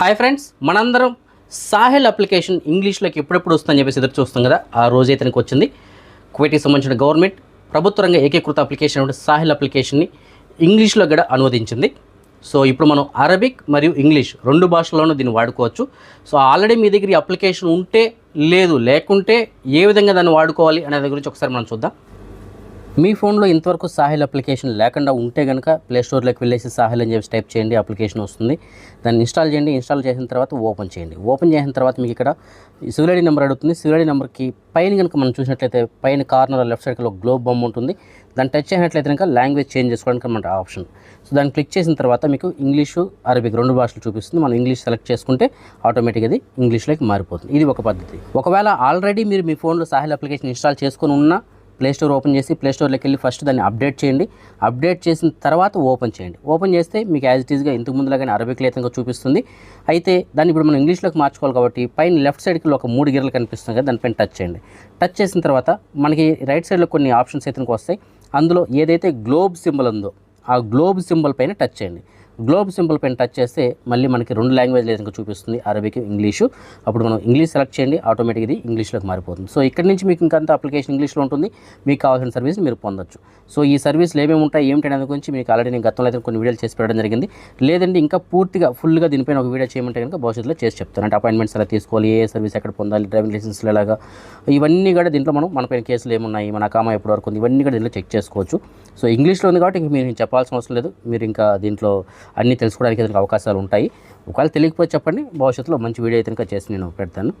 Hi friends మనందరం Sahil application ఇంగ్లీష్లోకి ఎప్పుడెప్పుడు వస్తుందని చెప్పేసి ఎదురు చూస్తాం కదా. ఆ రోజు అయితే వచ్చింది. కువైట్కి సంబంధించిన గవర్నమెంట్ ప్రభుత్వ రంగ ఏకీకృత అప్లికేషన్ అంటే సాహిల్ అప్లికేషన్ని ఇంగ్లీష్లో కూడా అనువదించింది. సో ఇప్పుడు మనం అరబిక్ మరియు ఇంగ్లీష్ రెండు భాషల్లోనూ దీన్ని వాడుకోవచ్చు. సో ఆల్రెడీ మీ దగ్గర ఈ అప్లికేషన్ ఉంటే లేదు లేకుంటే ఏ విధంగా దాన్ని వాడుకోవాలి అనే దాని గురించి ఒకసారి మనం చూద్దాం. మీ ఫోన్లో ఇంతవరకు సాహిల్ అప్లికేషన్ లేకుండా ఉంటే కనుక ప్లే స్టోర్లోకి వెళ్ళేసి సాహిల్ అని చెప్పి టైప్ చేయండి అప్లికేషన్ వస్తుంది. దాన్ని ఇన్స్టాల్ చేయండి ఇన్స్టాల్ చేసిన తర్వాత ఓపెన్ చేయండి. ఓపెన్ చేసిన తర్వాత మీకు ఇక్కడ సివిలైడి నెంబర్ అడుగుతుంది. సివిలైడి నెంబర్కి పైన కనుక మనం చూసినట్లయితే పైన కార్నర్ లెఫ్ట్ సైడ్లో గ్లోబ్ బొమ్మ ఉంటుంది. దాన్ని టచ్ చేసినట్లయితే కనుక లాంగ్వేజ్ చేంజ్ చేసుకోవడానికి మన ఆప్షన్. సో దాన్ని క్లిక్ చేసిన తర్వాత మీకు ఇంగ్లీషు అరబిక్ రెండు భాషలు చూపిస్తుంది. మనం ఇంగ్లీష్ సెలెక్ట్ చేసుకుంటే ఆటోమేటిక్గా అది ఇంగ్లీష్లోకి మారిపోతుంది. ఇది ఒక పద్ధతి. ఒకవేళ ఆల్రెడీ మీరు మీ ఫోన్లో సాహిల్ అప్లికేషన్ ఇన్స్టాల్ చేసుకొని ఉన్నా ప్లే స్టోర్ ఓపెన్ చేసి ప్లే స్టోర్లోకి వెళ్ళి ఫస్ట్ దాన్ని అప్డేట్ చేయండి. అప్డేట్ చేసిన తర్వాత ఓపెన్ చేయండి. ఓపెన్ చేస్తే మీకు యాజ్ ఇట్ ఈస్గా ఇంతకు ముందులాగానే అరబిక్ లేతంగా చూపిస్తుంది. అయితే దాన్ని ఇప్పుడు మనం ఇంగ్లీష్లోకి మార్చుకోవాలి కాబట్టి పైన లెఫ్ట్ సైడ్కి ఒక మూడు గిర్రలు కనిపిస్తుంది కదా దానిపైన టచ్ చేయండి. టచ్ చేసిన తర్వాత మనకి రైట్ సైడ్లో కొన్ని ఆప్షన్స్ అయితే వస్తాయి. అందులో ఏదైతే గ్లోబ్ సింబల్ ఉందో ఆ గ్లోబ్ సింబల్ పైన టచ్ చేయండి. గ్లోబ్ సింపుల్ పైన టచ్ చేస్తే మళ్ళీ మనకి రెండు లాంగ్వేజ్ ఇంకా చూపిస్తుంది. అరబిక్ ఇంగ్లీషు అప్పుడు మనం ఇంగ్లీష్ సెలెక్ట్ చేయండి. ఆటోమేటిక్ ఇది ఇంగ్లీష్లోకి మారిపోతుంది. సో ఇక్కడ నుంచి మీకు ఇంకంత అప్లికేషన్ ఇంగ్లీష్లో ఉంటుంది. మీకు కావాల్సిన సర్వీస్ మీరు పొందొచ్చు. సో ఈ సర్వీస్లు ఏమేమి ఉంటాయి ఏమిటి అనేది గురించి మీకు ఆల్రెడీ నేను గతంలో అయితే కొన్ని వీడియోలు చేసి పెట్టడం జరిగింది. లేదంటే ఇంకా పూర్తిగా ఫుల్గా దీనిపైన ఒక వీడియో చేయమంటే కనుక భవిష్యత్తులో చేసి చెప్తాను. అంటే అపాయింట్మెంట్స్ ఎలా తీసుకోవాలి ఏ సర్వీస్ ఎక్కడ పొందాలి డ్రైవింగ్ లైసెన్స్లు ఎలాగా. ఇవన్నీ కూడా దీంట్లో మనం మనపైన కేసులు ఏమున్నాయి మన కామా ఎప్పటి వరకు ఉంది ఇవన్నీ కూడా దీంట్లో చెక్ చేసుకోవచ్చు. సో ఇంగ్లీష్లో ఉంది కాబట్టి ఇంక మీరు చెప్పాల్సిన అవసరం లేదు. మీరు ఇంకా దీంట్లో అన్నీ తెలుసుకోవడానికి అవకాశాలు ఉంటాయి. ఒకవేళ తెలియకపోతే చెప్పండి. భవిష్యత్తులో మంచి వీడియో అయితే చేసి నేను పెడతాను.